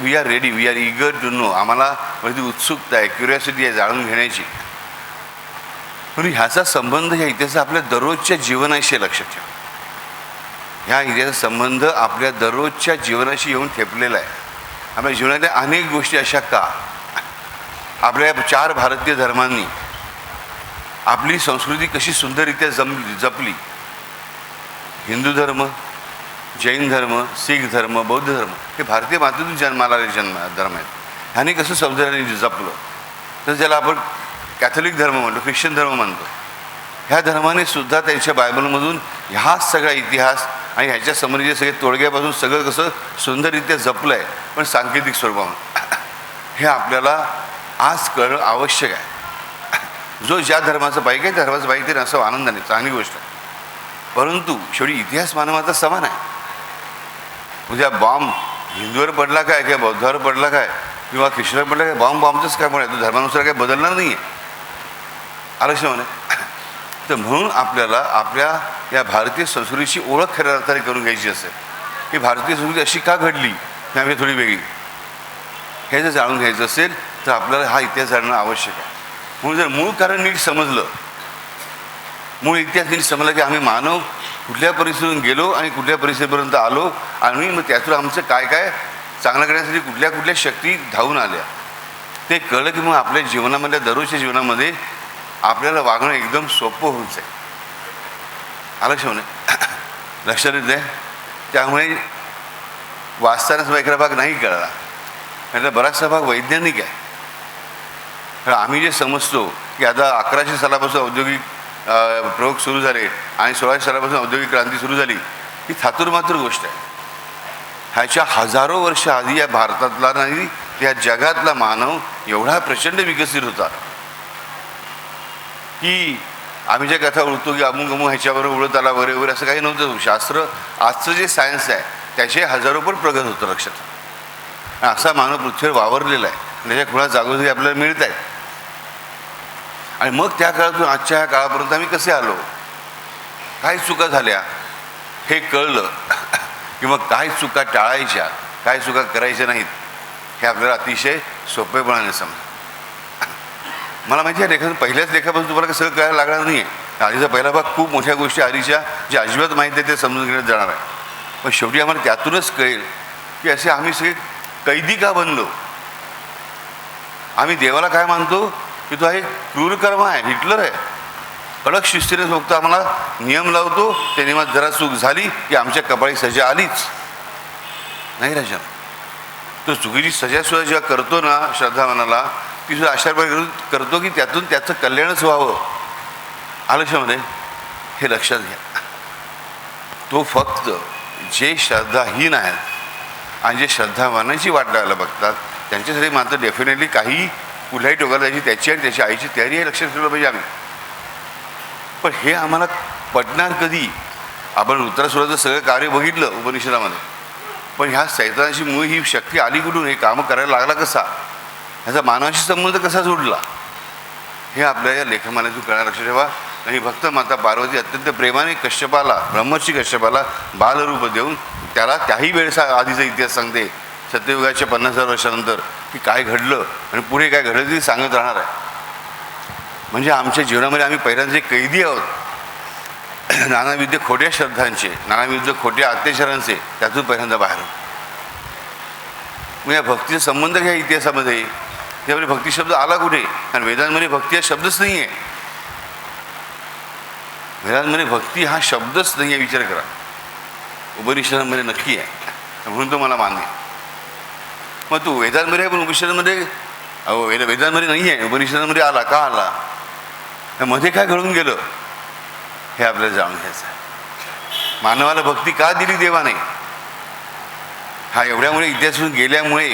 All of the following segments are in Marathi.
We are ready we are eager to know आम्हाला म्हणजे उत्सुकता आहे क्युरिओसिटी आहे जाणून घेण्याची. पण ह्याचा संबंध ह्या इतिहासाचा आपल्या दररोजच्या जीवनाशी लक्षात ठेवा. ह्या इतिहासाचा संबंध आपल्या दररोजच्या जीवनाशी येऊन ठेपलेला आहे. आपल्या जीवनातल्या अनेक गोष्टी अशा का? आपल्या चार भारतीय धर्मांनी आपली संस्कृती कशी सुंदररित्या जम जपली? हिंदू धर्म जैन धर्म सिख धर्म बौद्ध धर्म हे भारतीय मातृत्व जन्माला आलेले जन्म धर्म आहेत. ह्याने कसं सौंदर्याने जपलं? तर ज्याला आपण कॅथोलिक धर्म म्हणतो ख्रिश्चन धर्म म्हणतो. ह्या धर्माने सुद्धा त्यांच्या बायबलमधून ह्या सगळा इतिहास आणि ह्याच्या समोरचे सगळे तोडग्यापासून सगळं कसं सुंदररित्या जपलं आहे पण सांकेतिक स्वरूपामध्ये हे आपल्याला आज कळणं आवश्यक आहे. जो ज्या धर्माचं पाहिजे त्या धर्माचं पाहिजे ते असं आनंदाने चांगली गोष्ट आहे. परंतु शेवटी इतिहास मानवाचा समान आहे. म्हणजे उद्या बॉम्ब हिंदूवर पडला काय? किंवा बौद्धावर पडला काय? किंवा ख्रिश्चनावर पडला काय? बॉम्ब बॉम्बचंच काय म्हणायचं? धर्मानुसार काय बदलणार नाही आहे आरक्षण म्हणे? तर म्हणून आपल्याला आपल्या या भारतीय संस्कृतीची ओळख खऱ्या अर्थाने करून घ्यायची असेल. की भारतीय संस्कृती अशी का घडली? त्यामुळे थोडी वेगळी. हे जर जाणून घ्यायचं असेल तर आपल्याला हा इतिहास जाणणं आवश्यक आहे. म्हणून जर मूळ कारण नीट समजलं मूळ इतिहास नीट समजला की आम्ही मानव कुठल्या परिस्थितीतून गेलो आणि कुठल्या परिस्थितीपर्यंत आलो आणि मग त्यातून आमचं काय काय चांगलं करण्यासाठी कुठल्या कुठल्या शक्ती धावून आल्या. ते कळलं की मग आपल्या जीवनामधल्या दररोजच्या जीवनामध्ये आपल्याला वागणं एकदम सोपं होऊन जाईल. आलं म्हणे लक्षात येत आहे त्यामुळे वाचताना सुद्धा एखादा भाग नाही कळला. म्हणजे बराचसा भाग वैज्ञानिक आहे. कारण आम्ही जे समजतो की आता अकराशे सालापासून औद्योगिक प्रयोग सुरू झाले आणि सोळाशे सालापासून औद्योगिक क्रांती सुरू झाली. ही थातुरमात्र गोष्ट आहे. ह्याच्या हजारो वर्ष आधी या भारतातला नाही या जगातला मानव एवढा प्रचंड विकसित होता. की आम्ही ज्या कथा उडतो की अमुक अमुक ह्याच्यावर उडत आला वगैरे वगैरे असं काही नव्हतं. शास्त्र आजचं जे सायन्स आहे त्याचे हजारोपर प्रगत होतं लक्षात. असा मानव पृथ्वीवर वावरलेला आहे. त्याच्या खुणा जागोजागी आपल्याला मिळत आहेत आणि मग त्या काळातून आजच्या ह्या काळापर्यंत आम्ही कसे आलो? काय चुका झाल्या. हे कळलं की मग काय चुका टाळायच्या काय चुका करायच्या नाहीत. हे आपल्याला अतिशय सोपेपणाने समजा मला माहिती आहे लेखन पहिल्याच लेखापासून तुम्हाला सगळं कळायला लागणार नाही आहे आधीचा पहिला भाग खूप मोठ्या गोष्टी आधीच्या जे अजिबात माहिती आहे ते समजून घेण्यात जाणार आहे. पण शेवटी आम्हाला त्यातूनच कळेल की असे आम्ही सगळे कैदी का बनलो? आम्ही देवाला काय मानतो? की तो हे क्रूरकर्म आहे हिटलर आहे. कडक शिस्तीने फक्त आम्हाला नियम लावतो त्या नियमात जरा चूक झाली की आमच्या कपाळी सजा आलीच. नाही राजा. तो चुकीची सजासुद्धा जेव्हा करतो ना श्रद्धा मनाला ती सुद्धा अशा प्रकारे करतो की त्यातून त्याचं कल्याणच व्हावं. आलक्षामध्ये हे लक्षात घ्या. तो फक्त जे श्रद्धाहीन आहेत आणि जे श्रद्धावानाची वाट लावायला बघतात त्यांच्यासाठी मात्र डेफिनेटली काही कुठल्याही टोकाला त्याची त्याची आणि त्याची आईची तयारी आहे लक्षात ठेवलं पाहिजे आम्ही. पण हे आम्हाला पटणार कधी? आपण उत्तरासुराचं सगळं कार्य बघितलं उपनिषदामध्ये. पण ह्या सैतानाची मुळे ही शक्ती आली कुठून? हे कामं करायला लागला कसा? ह्याचा मानवाशी संबंध कसा जोडला? हे आपल्या या लेखमानातून कळणार लक्ष ठेवा. आणि भक्त माता पार्वती अत्यंत प्रेमाने कश्यपाला ब्रह्मर्षी कश्यपाला बालरूप देऊन त्याला त्याही वेळेचा आधीचा इतिहास सांगते. सत्ययुगाच्या पन्नास हजार वर्षानंतर. की काय घडलं आणि पुढे काय घडलं ते सांगत राहणार आहे. म्हणजे आमच्या जीवनामध्ये आम्ही पहिल्यांदा कैदी आहोत नानाविध खोट्या श्रद्धांचे नानाविध खोट्या अत्याचारांचे त्यातून पहिल्यांदा बाहेर मग या भक्तीचा संबंध घ्या इतिहासामध्ये? त्यामध्ये भक्ती शब्द आला कुठे? कारण वेदांमध्ये भक्ती हा शब्दच नाही आहे वेदांमध्ये भक्ती हा शब्दच नाही आहे विचार करा. उपनिषदांमध्ये नक्की आहे. म्हणून तो मला मान्य आहे. मग तू वेदांमध्ये आहे पण उपनिषदांमध्ये अहो वेद वेदांमध्ये नाही आहे उपनिषदांमध्ये आला. का आला? त्या मध्ये काय घडून गेलं? हे आपल्याला जाणून घ्यायचं मानवाला भक्ती का दिली देवाने? हा एवढ्यामुळे इतिहासातून गेल्यामुळे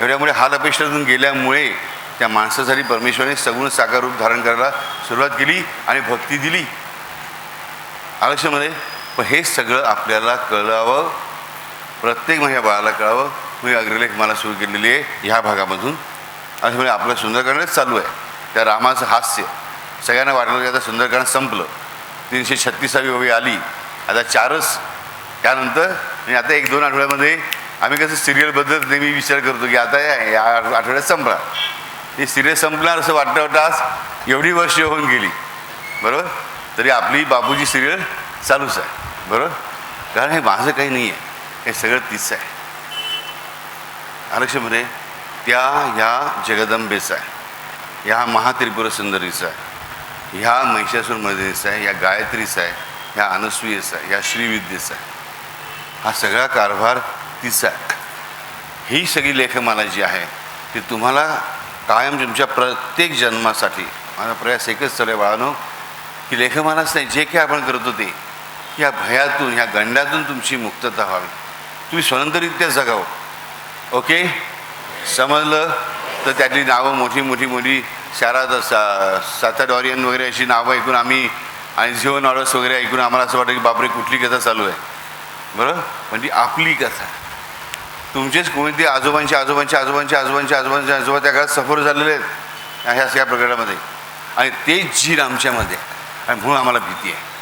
एवढ्यामुळे हाल अपेक्षातून गेल्यामुळे त्या माणसासाठी परमेश्वराने सगुण साकार रूप धारण करायला सुरुवात केली आणि भक्ती दिली. आलक्ष्यामध्ये पण हे सगळं आपल्याला कळावं. प्रत्येक माझ्या बाळाला कळावं. मी अग्रलेख मला सुरू केलेली आहे ह्या भागामधून. असं आपलं सुंदरकांडच चालू आहे. त्या रामाचं हास्य. सगळ्यांना वाटलं की आता सुंदरकांड संपलं. तीनशे छत्तीसावी ओवी आली. आता चारच. त्यानंतर आणि आता एक दोन आठवड्यामध्ये आम्ही कसं सिरियलबद्दल नेहमी विचार करतो की आता या या आठवड्यात संपला. ही सिरियल संपणार असं वाटतं वाटतं आज. एवढी वर्ष होऊन गेली. बरोबर? तरी आपली बाबूजी सिरियल चालूच आहे. बरोबर? कारण हे माझं काही नाही आहे. हे सगळं तीच आहे. आरक्षमध्ये त्या ह्या जगदंबेचा आहे. ह्या महात्रिपुर सुंदरीचा आहे. ह्या महिषासूर मर्दिनीचा आहे या गायत्रीचा आहे ह्या अनसुयेचा आहे या श्रीविद्येचा आहे. हा सगळा कारभार तिचा आहे. ही सगळी लेखमाला जी आहे ती तुम्हाला कायम तुमच्या प्रत्येक जन्मासाठी माझा प्रयास एकच चालू आहे बाळानो की लेखमालाच नाही जे काही आपण करतो ते या भयातून ह्या गंडातून तुमची मुक्तता व्हावी. तुम्ही स्वतंत्ररित्या जगावं. ओके? समजलं? तर त्यातली नावं मोठी मोठी मोठी. शहरात सा साताडॉरियन वगैरे अशी नावं ऐकून आम्ही आणि झिओ नॉडस वगैरे ऐकून आम्हाला असं वाटतं की बापरे कुठली कथा चालू आहे. बरं? म्हणजे आपली कथा. तुमचेच कोणते आजोबांचे आजोबांचे आजोबांचे आजोबांचे आजोबांचे आजोबा त्या काळात सफर झालेले आहेत. ह्या सगळ्या प्रकरणामध्ये. आणि तेच जीन आमच्यामध्ये आहे. आणि म्हणून आम्हाला भीती आहे.